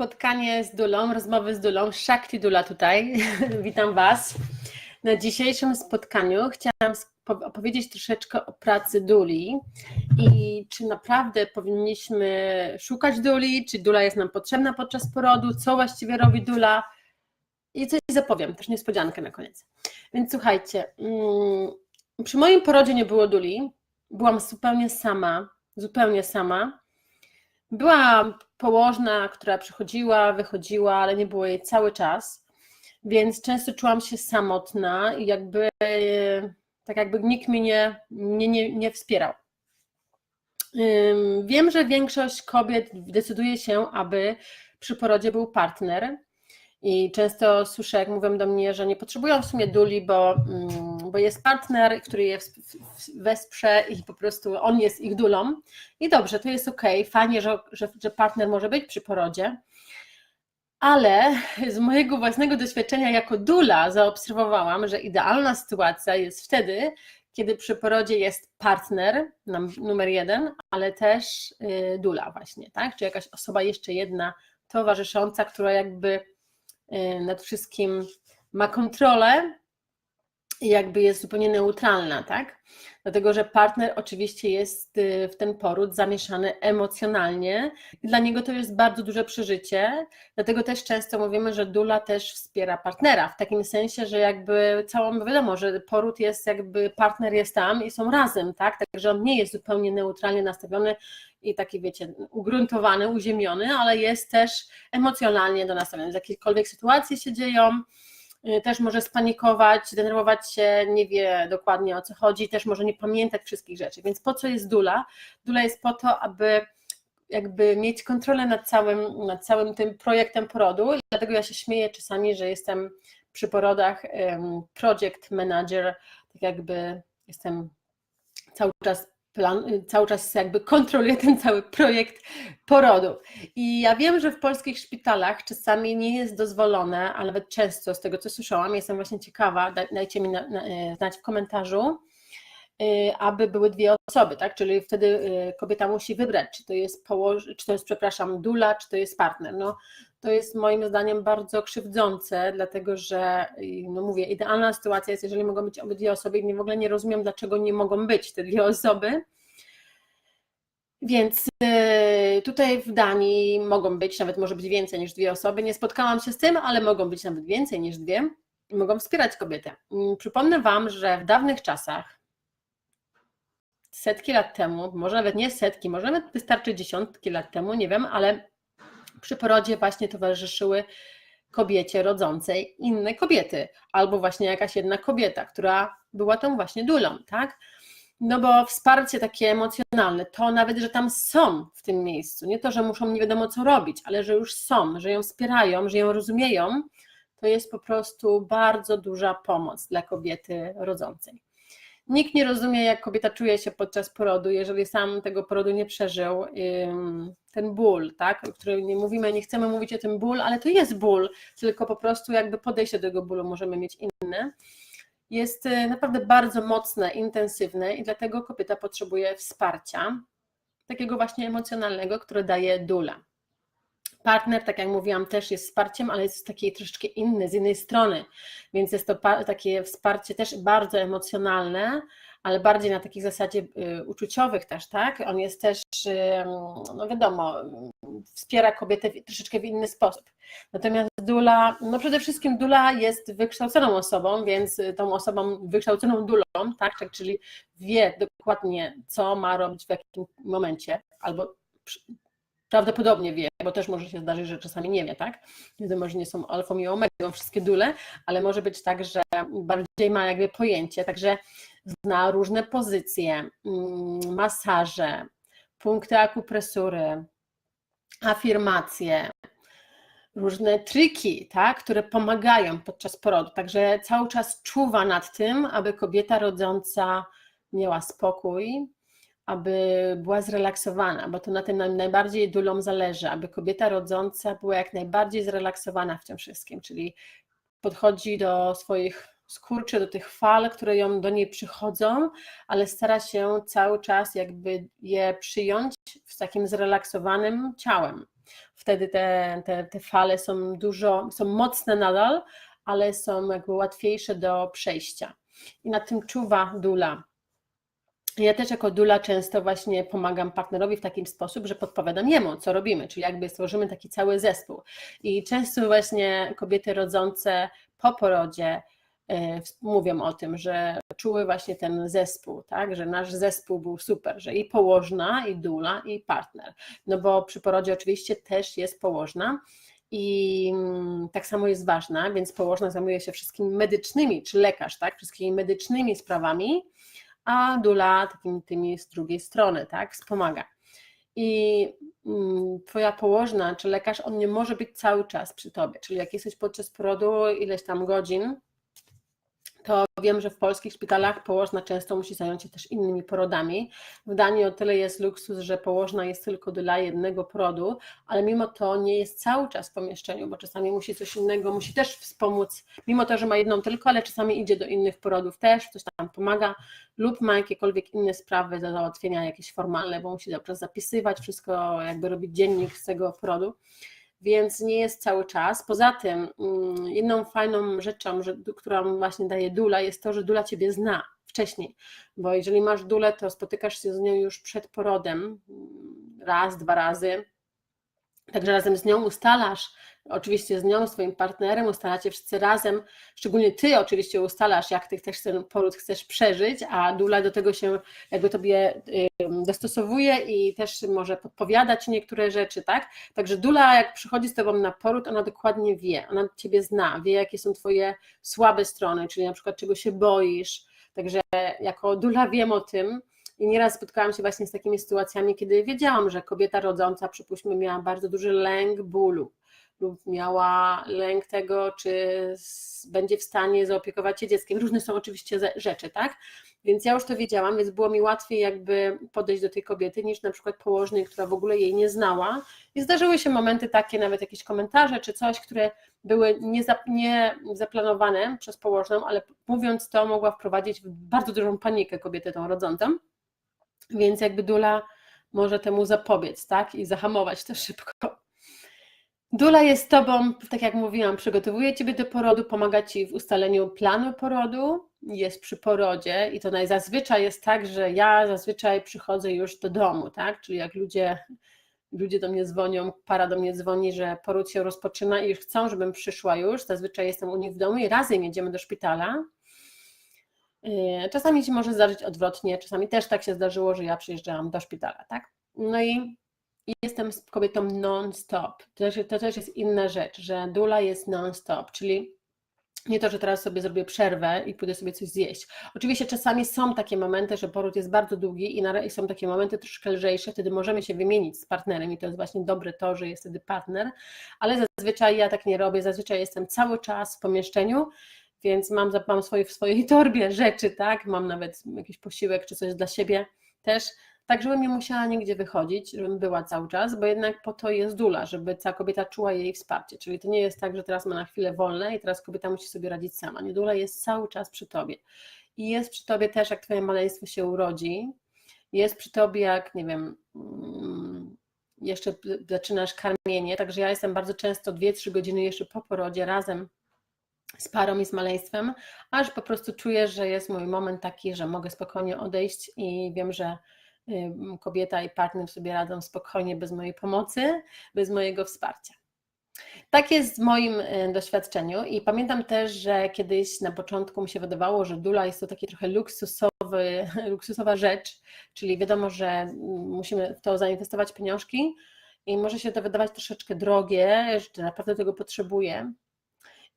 spotkanie z Dulą, rozmowy z Dulą, Shakti Dula tutaj. Witam Was. Na dzisiejszym spotkaniu chciałam opowiedzieć troszeczkę o pracy Duli i czy naprawdę powinniśmy szukać Duli, czy Dula jest nam potrzebna podczas porodu, co właściwie robi Dula i coś zapowiem, też niespodziankę na koniec. Więc słuchajcie, mm, przy moim porodzie nie było Duli, byłam zupełnie sama, zupełnie sama. Była położna, która przychodziła, wychodziła, ale nie było jej cały czas, więc często czułam się samotna i jakby tak jakby nikt mnie nie, nie, nie wspierał. Wiem, że większość kobiet decyduje się, aby przy porodzie był partner, i często słyszę, jak mówią do mnie, że nie potrzebują w sumie duli, bo, bo jest partner, który je wesprze i po prostu on jest ich dulą. I dobrze, to jest ok, fajnie, że, że, że partner może być przy porodzie. Ale z mojego własnego doświadczenia jako dula zaobserwowałam, że idealna sytuacja jest wtedy, kiedy przy porodzie jest partner, numer jeden, ale też y, dula właśnie, tak? Czy jakaś osoba jeszcze jedna towarzysząca, która jakby Y, nad wszystkim ma kontrolę jakby jest zupełnie neutralna, tak? Dlatego, że partner oczywiście jest y, w ten poród zamieszany emocjonalnie dla niego to jest bardzo duże przeżycie. Dlatego też często mówimy, że dula też wspiera partnera, w takim sensie, że jakby całą, wiadomo, że poród jest jakby, partner jest tam i są razem, tak? Także on nie jest zupełnie neutralnie nastawiony i taki, wiecie, ugruntowany, uziemiony, ale jest też emocjonalnie do nastawiony. Jakiekolwiek sytuacje się dzieją, też może spanikować, denerwować się, nie wie dokładnie o co chodzi, też może nie pamiętać wszystkich rzeczy. Więc po co jest dula? Dula jest po to, aby jakby mieć kontrolę nad całym, nad całym tym projektem porodu. I dlatego ja się śmieję czasami, że jestem przy porodach project manager, tak jakby jestem cały czas plan, cały czas jakby kontroluje ten cały projekt porodu. I ja wiem, że w polskich szpitalach czasami nie jest dozwolone, a nawet często z tego co słyszałam, jestem właśnie ciekawa, dajcie mi na, na, e, znać w komentarzu, e, aby były dwie osoby, tak? Czyli wtedy kobieta musi wybrać, czy to jest położ, czy to jest, przepraszam, dula, czy to jest partner. No, to jest moim zdaniem bardzo krzywdzące, dlatego że, no mówię, idealna sytuacja jest, jeżeli mogą być obydwie osoby i w ogóle nie rozumiem, dlaczego nie mogą być te dwie osoby. Więc y, tutaj w Danii mogą być, nawet może być więcej niż dwie osoby. Nie spotkałam się z tym, ale mogą być nawet więcej niż dwie i mogą wspierać kobietę. Mm, przypomnę Wam, że w dawnych czasach, setki lat temu, może nawet nie setki, może nawet wystarczy dziesiątki lat temu, nie wiem, ale przy porodzie właśnie towarzyszyły kobiecie rodzącej inne kobiety, albo właśnie jakaś jedna kobieta, która była tą właśnie dulą, tak? No bo wsparcie takie emocjonalne, to nawet, że tam są w tym miejscu, nie to, że muszą nie wiadomo co robić, ale że już są, że ją wspierają, że ją rozumieją, to jest po prostu bardzo duża pomoc dla kobiety rodzącej. Nikt nie rozumie, jak kobieta czuje się podczas porodu, jeżeli sam tego porodu nie przeżył. Ten ból, tak, o którym nie mówimy, nie chcemy mówić o tym ból, ale to jest ból, tylko po prostu jakby podejście do tego bólu możemy mieć inne. Jest y, naprawdę bardzo mocne, intensywne i dlatego kobieta potrzebuje wsparcia, takiego właśnie emocjonalnego, które daje dula. Partner, tak jak mówiłam, też jest wsparciem, ale jest takiej troszeczkę inny, z innej strony, więc jest to takie wsparcie też bardzo emocjonalne, ale bardziej na takiej zasadzie y, uczuciowych też, tak? On jest też, no wiadomo, wspiera kobietę troszeczkę w inny sposób. Natomiast Dula, no przede wszystkim Dula jest wykształconą osobą, więc tą osobą wykształconą Dulą, tak? Czyli wie dokładnie, co ma robić w jakim momencie, albo prawdopodobnie wie, bo też może się zdarzyć, że czasami nie wie, tak? Wiadomo, że nie są alfą i omegą wszystkie dule, ale może być tak, że bardziej ma jakby pojęcie, także zna różne pozycje, mm, masaże, punkty akupresury, afirmacje, różne triki, tak, które pomagają podczas porodu. Także cały czas czuwa nad tym, aby kobieta rodząca miała spokój, aby była zrelaksowana, bo to na tym najbardziej dulom zależy, aby kobieta rodząca była jak najbardziej zrelaksowana w tym wszystkim, czyli podchodzi do swoich skurczy, do tych fal, które ją do niej przychodzą, ale stara się cały czas jakby je przyjąć z takim zrelaksowanym ciałem. Wtedy te, te, te fale są dużo, są mocne nadal, ale są jakby łatwiejsze do przejścia. I na tym czuwa dula. Ja też jako dula często właśnie pomagam partnerowi w taki sposób, że podpowiadam jemu, co robimy, czyli jakby stworzymy taki cały zespół. I często właśnie kobiety rodzące po porodzie e, mówią o tym, że czuły właśnie ten zespół, tak, że nasz zespół był super, że i położna, i dula, i partner. No bo przy porodzie oczywiście też jest położna, i mm, tak samo jest ważna, więc położna zajmuje się wszystkimi medycznymi, czy lekarz, tak, wszystkimi medycznymi sprawami, a dula takimi tymi z drugiej strony, tak, wspomaga. I mm, twoja położna, czy lekarz, on nie może być cały czas przy tobie, czyli jak jesteś podczas porodu ileś tam godzin, to wiem, że w polskich szpitalach położna często musi zająć się też innymi porodami. W Danii o tyle jest luksus, że położna jest tylko dla jednego porodu, ale mimo to nie jest cały czas w pomieszczeniu, bo czasami musi coś innego, musi też wspomóc, mimo to, że ma jedną tylko, ale czasami idzie do innych porodów też, coś tam pomaga lub ma jakiekolwiek inne sprawy do załatwienia, jakieś formalne, bo musi cały czas zapisywać wszystko, jakby robić dziennik z tego porodu więc nie jest cały czas. Poza tym, mm, jedną fajną rzeczą, że, którą właśnie daje Dula, jest to, że Dula Ciebie zna wcześniej, bo jeżeli masz Dulę, to spotykasz się z nią już przed porodem, mm, raz, dwa razy, Także razem z nią ustalasz, oczywiście z nią, swoim partnerem, ustalacie wszyscy razem, szczególnie ty oczywiście ustalasz, jak ty chcesz ten poród chcesz przeżyć, a Dula do tego się jakby tobie dostosowuje i też może podpowiadać niektóre rzeczy, tak? Także Dula jak przychodzi z tobą na poród, ona dokładnie wie, ona ciebie zna, wie jakie są twoje słabe strony, czyli na przykład czego się boisz, także jako Dula wiem o tym, i nieraz spotkałam się właśnie z takimi sytuacjami, kiedy wiedziałam, że kobieta rodząca, przypuśćmy, miała bardzo duży lęk bólu lub miała lęk tego, czy będzie w stanie zaopiekować się dzieckiem. Różne są oczywiście rzeczy, tak? Więc ja już to wiedziałam, więc było mi łatwiej jakby podejść do tej kobiety niż na przykład położnej, która w ogóle jej nie znała. I zdarzyły się momenty takie, nawet jakieś komentarze czy coś, które były niezaplanowane nie przez położną, ale mówiąc to mogła wprowadzić w bardzo dużą panikę kobietę tą rodzącą. Więc jakby Dula może temu zapobiec, tak? I zahamować to szybko. Dula jest tobą, tak jak mówiłam, przygotowuje ciebie do porodu, pomaga ci w ustaleniu planu porodu, jest przy porodzie i to najzazwyczaj jest tak, że ja zazwyczaj przychodzę już do domu, tak? Czyli jak ludzie, ludzie do mnie dzwonią, para do mnie dzwoni, że poród się rozpoczyna i chcą, żebym przyszła już, zazwyczaj jestem u nich w domu i razem jedziemy do szpitala Yy, czasami się może zdarzyć odwrotnie, czasami też tak się zdarzyło, że ja przyjeżdżałam do szpitala, tak? No i jestem z kobietą non-stop. To, to też jest inna rzecz, że dula jest non-stop, czyli nie to, że teraz sobie zrobię przerwę i pójdę sobie coś zjeść. Oczywiście czasami są takie momenty, że poród jest bardzo długi i, i są takie momenty troszkę lżejsze, wtedy możemy się wymienić z partnerem i to jest właśnie dobre to, że jest wtedy partner, ale zazwyczaj ja tak nie robię, zazwyczaj jestem cały czas w pomieszczeniu więc mam, mam swoje, w swojej torbie rzeczy, tak, mam nawet jakiś posiłek czy coś dla siebie też, tak żebym nie musiała nigdzie wychodzić, żebym była cały czas, bo jednak po to jest dula, żeby ta kobieta czuła jej wsparcie, czyli to nie jest tak, że teraz ma na chwilę wolne i teraz kobieta musi sobie radzić sama, nie, dula jest cały czas przy tobie. I jest przy tobie też, jak twoje maleństwo się urodzi, jest przy tobie, jak nie wiem, mm, jeszcze zaczynasz karmienie, także ja jestem bardzo często 2-3 godziny jeszcze po porodzie razem z parą i z maleństwem, aż po prostu czuję, że jest mój moment taki, że mogę spokojnie odejść i wiem, że kobieta i partner sobie radzą spokojnie bez mojej pomocy, bez mojego wsparcia. Tak jest w moim y, doświadczeniu i pamiętam też, że kiedyś na początku mi się wydawało, że dula jest to takie trochę luksusowy, luksusowa rzecz, czyli wiadomo, że musimy w to zainwestować pieniążki i może się to wydawać troszeczkę drogie, że naprawdę tego potrzebuję,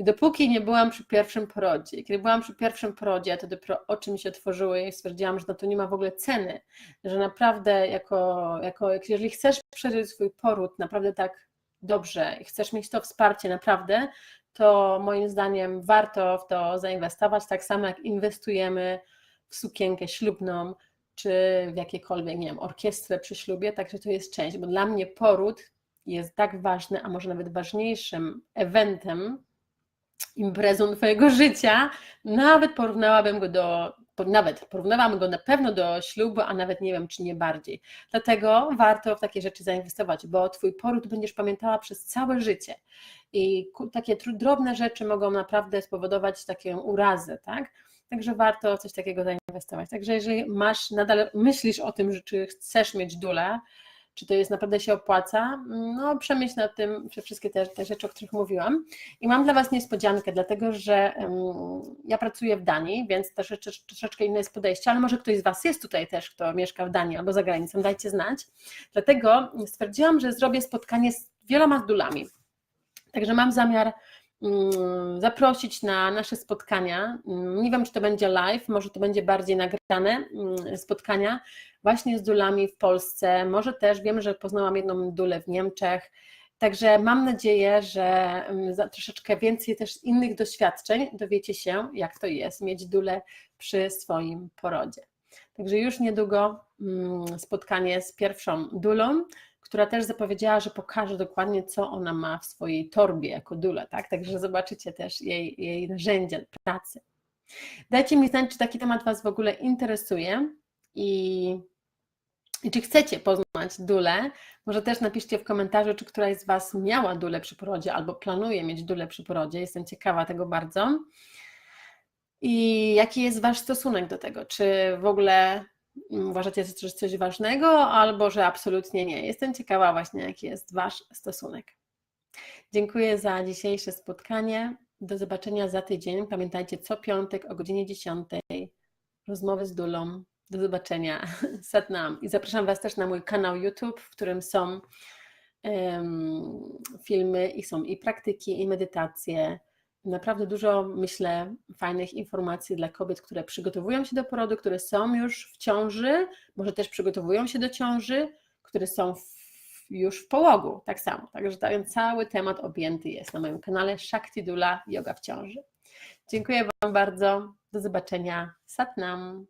i dopóki nie byłam przy pierwszym porodzie, kiedy byłam przy pierwszym porodzie, to dopiero oczy mi się otworzyły i stwierdziłam, że to nie ma w ogóle ceny, że naprawdę jako, jako jeżeli chcesz przeżyć swój poród naprawdę tak dobrze i chcesz mieć to wsparcie naprawdę, to moim zdaniem warto w to zainwestować, tak samo jak inwestujemy w sukienkę ślubną, czy w jakiekolwiek, nie wiem, orkiestrę przy ślubie, także to jest część, bo dla mnie poród jest tak ważny, a może nawet ważniejszym eventem imprezą Twojego życia, nawet porównałabym go do nawet porównywamy go na pewno do ślubu, a nawet nie wiem, czy nie bardziej. Dlatego warto w takie rzeczy zainwestować, bo Twój poród będziesz pamiętała przez całe życie. I takie drobne rzeczy mogą naprawdę spowodować taką urazę, tak? Także warto coś takiego zainwestować. Także jeżeli masz, nadal myślisz o tym, że czy chcesz mieć dulę, czy to jest naprawdę się opłaca, no przemyśl nad tym wszystkie te, te rzeczy, o których mówiłam. I mam dla Was niespodziankę, dlatego że ja pracuję w Danii, więc też troszeczkę inne jest podejście, ale może ktoś z Was jest tutaj też, kto mieszka w Danii albo za granicą, dajcie znać. Dlatego stwierdziłam, że zrobię spotkanie z wieloma dulami. Także mam zamiar zaprosić na nasze spotkania. Mm, nie wiem, czy to będzie live, może to będzie bardziej nagrane mm, spotkania właśnie z dulami w Polsce. Może też wiem, że poznałam jedną dulę w Niemczech. Także mam nadzieję, że troszeczkę więcej też innych doświadczeń dowiecie się, jak to jest mieć dulę przy swoim porodzie. Także już niedługo spotkanie z pierwszą dulą która też zapowiedziała, że pokaże dokładnie, co ona ma w swojej torbie jako dula, tak? Także zobaczycie też jej, jej narzędzia pracy. Dajcie mi znać, czy taki temat Was w ogóle interesuje i, i czy chcecie poznać dulę. Może też napiszcie w komentarzu, czy któraś z Was miała dulę przy porodzie albo planuje mieć dulę przy porodzie. Jestem ciekawa tego bardzo. I jaki jest Wasz stosunek do tego? Czy w ogóle uważacie, że jest coś ważnego, albo że absolutnie nie. Jestem ciekawa właśnie, jaki jest Wasz stosunek. Dziękuję za dzisiejsze spotkanie. Do zobaczenia za tydzień. Pamiętajcie, co piątek o godzinie 10 rozmowy z Dulą. Do zobaczenia. Satnam. I zapraszam Was też na mój kanał YouTube, w którym są um, filmy i są i praktyki, i medytacje naprawdę dużo, myślę, fajnych informacji dla kobiet, które przygotowują się do porodu, które są już w ciąży, może też przygotowują się do ciąży, które są w, już w połogu, tak samo. Także ten cały temat objęty jest na moim kanale Shakti Dula Yoga w ciąży. Dziękuję Wam bardzo. Do zobaczenia. Satnam.